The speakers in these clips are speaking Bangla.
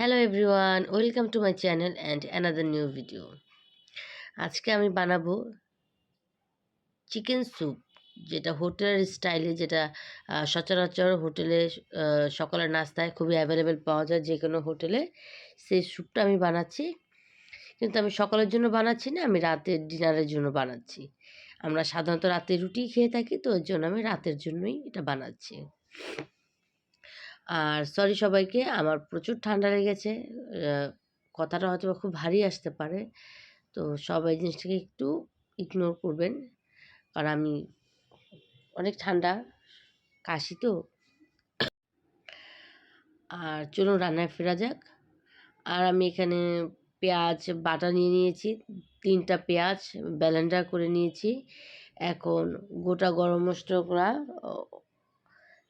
Hello everyone welcome to my channel and another new video আজকে আমি বানাবো চিকেন স্যুপ যেটা হোটেলের স্টাইলে যেটা সচরাচর হোটেলে সকালের নাস্তায় খুবই অ্যাভেলেবেল পাওয়া যায় যে কোনো হোটেলে, সেই স্যুপটা আমি বানাচ্ছি। কিন্তু আমি সকালের জন্য বানাচ্ছি না, আমি রাতের ডিনারের জন্য বানাচ্ছি। আমরা সাধারণত রাতে রুটি খেয়ে থাকি, তো ওর জন্য আমি রাতের জন্যই এটা বানাচ্ছি। আর সরি সবাইকে, আমার প্রচুর ঠান্ডা লেগেছে। কথাটা হয়তো খুব ভারী আসতে পারে। তো সবাই জিনিসটাকে একটু ইগনোর করবেন। কারণ আমি অনেক ঠান্ডা, কাশি তো। আর চলুন রান্নায় ফেরা যাক। আর আমি এখানে পেঁয়াজ, বাটা নিয়ে নিয়েছি। তিনটা পেঁয়াজ ব্যালেন্ডার করে নিয়েছি। এখন গোটা গরম মশলা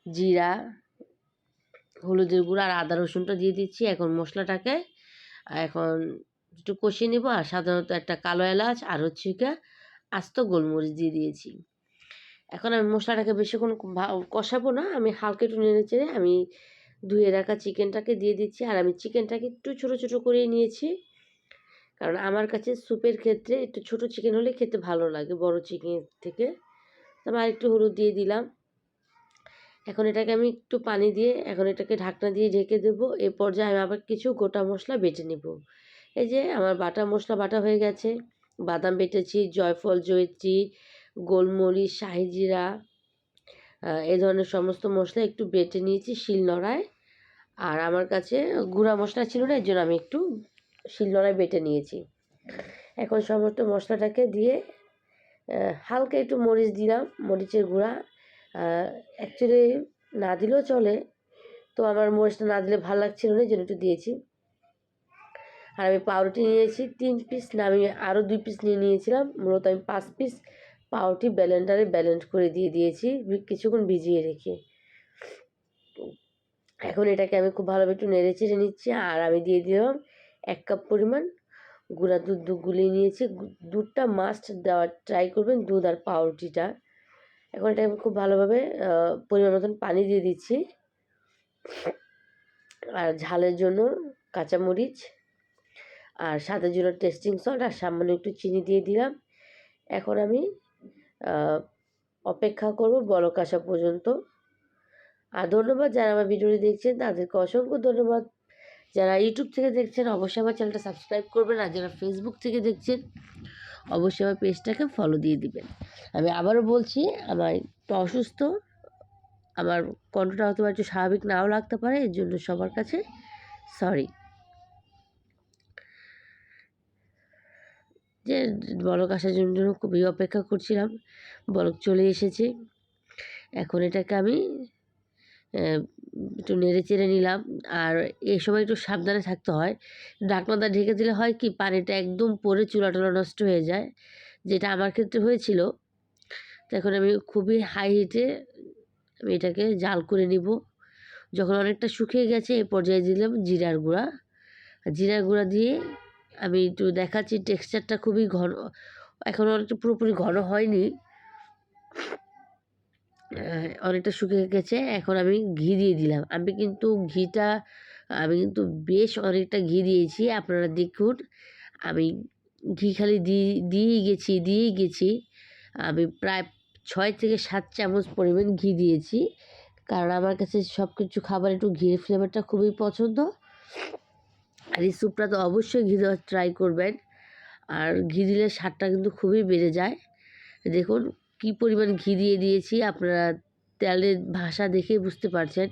জিরা হলুদের গুঁড়া আর আদা রসুনটা দিয়ে দিচ্ছি। এখন মশলাটাকে, এখন একটু কষিয়ে নেব। আর সাধারণত একটা কালো এলাচ আর হচ্ছে গিয়ে আস্ত গোলমরিচ দিয়ে দিয়েছি। এখন আমি মশলাটাকে বেশিক্ষণ কষাবো না। আমি হালকা একটু নেড়ে চেড়ে আমি ধুয়ে রাখা চিকেনটাকে দিয়ে দিচ্ছি। আর আমি চিকেনটাকে একটু ছোটো ছোটো করে নিয়েছি। কারণ আমার কাছে স্যুপের ক্ষেত্রে একটু ছোটো চিকেন হলে খেতে ভালো লাগে, বড় চিকেন থেকে। তো আমি আরেকটু হলুদ দিয়ে দিলাম। এখন এটাকে আমি একটু পানি দিয়ে এখন এটাকে ঢাকনা দিয়ে ঢেকে দেবো। এ পর্যায়ে আমি আবার কিছু গোটা মশলা বেটে নেব। এই যে আমার বাটা মশলা বাটা হয়ে গেছে। বাদাম বেটেছি জয়ফল জয়ত্রী গোলমরিচ শাহি জিরা আহ, এই ধরনের সমস্ত মশলা একটু বেটে নিয়েছি শিলনোড়ায়। আর আমার কাছে গুঁড়া মশলা ছিল না এর জন্য আমি একটু শিলনোড়ায় বেটে নিয়েছি। এখন সমস্ত মশলাটাকে দিয়ে হালকা একটু মরিচ দিলাম মরিচের গুঁড়া। অ্যাকচুয়ালি না দিলেও চলে। তো আমার মরিচটা না দিলে ভালো লাগছিল না জন্য একটু দিয়েছি। আর আমি পাউরুটি নিয়েছি, তিন পিস না, আমি আরও দুই পিস নিয়ে নিয়েছিলাম। মূলত আমি পাঁচ পিস পাউরুটি ব্যালেন্ডারে ব্যালেন্ড করে দিয়ে দিয়েছি কিছুক্ষণ ভিজিয়ে রেখে। এখন এটাকে আমি খুব ভালোভাবে একটু নেড়ে চেড়ে নিচ্ছি, আর আমি দিয়ে দিলাম এক কাপ পরিমাণ গুঁড়া দুধ দুধ গুলিয়ে নিয়েছি। দুধটা মাস্ট দেওয়ার ট্রাই করবেন দুধ আর পাউরুটিটা। এখন এটা আমি খুব ভালোভাবে পরিমাণ মতন পানি দিয়ে দিচ্ছি। আর ঝালের জন্য কাঁচামরিচ আর স্বাদের জন্য টেস্টিং সল্ট আর সামান্য একটু চিনি দিয়ে দিলাম। এখন আমি অপেক্ষা করব বলক আসা পর্যন্ত। আর ধন্যবাদ যারা আমার ভিডিওটি দেখছেন, তাদেরকে অসংখ্য ধন্যবাদ। যারা ইউটিউব থেকে দেখছেন, অবশ্যই আমার চ্যানেলটা সাবস্ক্রাইব করবেন। আর যারা ফেসবুক থেকে দেখছেন অবশ্যই আমার পেজটাকে ফলো দিয়ে দিবেন। আমি আবারও বলছি, আমার একটু অসুস্থ, আমার কণ্ঠটা হয়তো একটু স্বাভাবিক নাও লাগতে পারে, এর জন্য সবার কাছে সরি যে বলক আসার জন্য খুবই অপেক্ষা করছিলাম, বলক চলে এসেছে। এখন এটাকে আমি একটু নেড়ে চেড়ে নিলাম। আর এই সময় একটু সাবধানে থাকতে হয়। ঢাকনাটা ঢেকে দিলে হয় কি, পানিটা একদম পরে চুলা টুলা নষ্ট হয়ে যায়। যেটা আমার ক্ষেত্রে হয়েছিল। তো এখন আমি খুবই হাই হিটে আমি এটাকে জাল করে নিব। যখন অনেকটা শুকিয়ে গেছে এই পর্যায়ে দিলাম জিরার গুঁড়া। জিরার গুঁড়া দিয়ে আমি একটু দেখাচ্ছি টেক্সচারটা খুবই ঘন, এখন অনেকটা পুরোপুরি ঘন হয়নি। অনেকটা শুকিয়ে গেছে। এখন আমি ঘি দিয়ে দিলাম। আমি কিন্তু ঘিটা, আমি কিন্তু বেশ অনেকটা ঘি দিয়েছি। আপনারা দেখুন, আমি ঘি খালি দিয়ে দিয়েই গেছি দিয়েই গেছি। আমি প্রায় ছয় থেকে সাত চামচ পরিমাণ ঘি দিয়েছি। কারণ আমার কাছে সব কিছু খাবার একটু ঘিয়ের ফ্লেভারটা খুবই পছন্দ। আর এই স্যুপটা তো অবশ্যই ঘি দেওয়ার ট্রাই করবেন। আর ঘি দিলে স্বাদটা কিন্তু খুবই বেড়ে যায়। দেখুন কী পরিমাণ ঘি দিয়ে দিয়েছি আপনারা তেলের ভাষা দেখে বুঝতে পারছেন।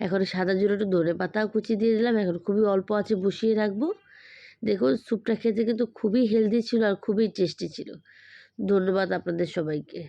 এখন সাদা জোড়া একটু ধনে পাতাও কুচি দিয়ে দিলাম, এখন খুবই অল্প আছে বসিয়ে রাখব। দেখুন, স্যুপটা খেতে কিন্তু খুবই হেলদি ছিল আর খুবই টেস্টি ছিল। ধন্যবাদ আপনাদের সবাইকে।